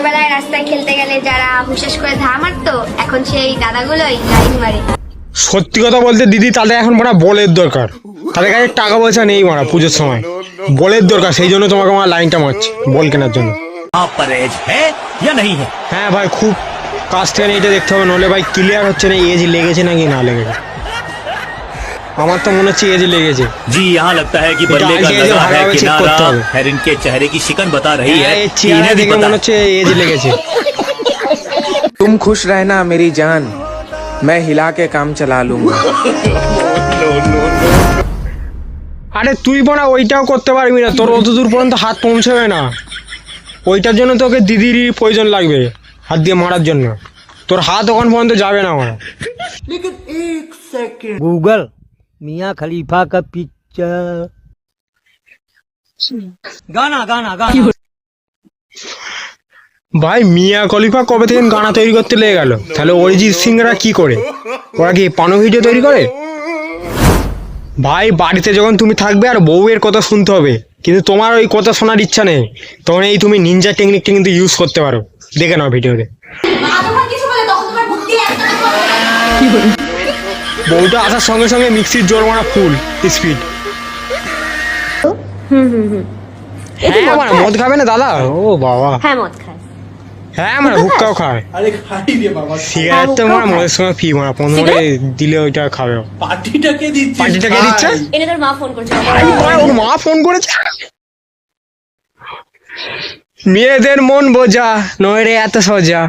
ছোটবেলায় রাস্তায় খেলতে গেলে যারা হুশেস করে ধা মারতো এখন সেই দাদাগুলোই লাইন মারে। সত্যি কথা বলতে দিদি তাদের এখন মারা বলের দরকার। তাদের কাছে টাকা পয়সা নেই মারা পুজোর সময়। বলের দরকার সেই জন্য তোমাকে আমার লাইনটা মারছে বল কেনার জন্য। হ্যাঁ ভাই খুব কাছ থেকে এটা দেখতে হবে নলে ভাই ক্লিয়ার হচ্ছে না এজ লেগেছে নাকি না লেগেছে। আমার তো মনে হচ্ছে এজ লেগেছে जी यहाँ लगता है कि बल्ले इनका का आगे जो लगा भागा है हुआ चेक किनारा करते হবে। है इनके चेहरे की शिकन बता रही হ্যাঁ, है এই कि চেয়ারে इन्हें भी দেখে पता মনে হচ্ছে এজ লেগেছে तुम खुश रहना मेरी जान मैं हिला के काम चला लूंगा আরে তুই পড়া ওইটাও করতে পারবি না তোর অত দূর পর্যন্ত হাত পৌঁছবে না ওইটার জন্য তোকে দিদিরই প্রয়োজন লাগবে হাত দিয়ে মারার জন্য তোর হাত ওখান পর্যন্ত যাবে না আমার गूगल मियाँ खलीफा का पिक्चर गाना गाना गाना ভাই মিয়া খলিফা কবে থেকে গানা তৈরি করতে লেগে গেল তাহলে অরিজিৎ সিংরা কি করে ওরা কি পানো ভিডিও তৈরি করে ভাই বাড়িতে যখন তুমি থাকবে আর বউয়ের কথা শুনতে হবে কিন্তু তোমার ওই কথা শোনার ইচ্ছা নেই তখন এই তুমি নিনজা টেকনিকটা কিন্তু ইউজ করতে পারো দেখে নাও ভিডিওতে বউটা আসার সঙ্গে সঙ্গে মিক্সির জোর মারা ফুল স্পিড হ্যাঁ মানে মদ খাবে না দাদা? ও বাবা। হ্যাঁ মদ খায়। হ্যাঁ মানে হুক্কাও খায়? সিগারেট তো মানে মদের সঙ্গে ফি মানে পনেরো দিলে ওইটা খাবে। ও। পার্টিটাকে দিচ্ছি পার্টিটা কে দিচ্ছে? এনে তোর মা ফোন করছে। আরে মা, ওর মা ফোন করেছে? মেয়েদের মন বোঝা নয় রে এত সোজা।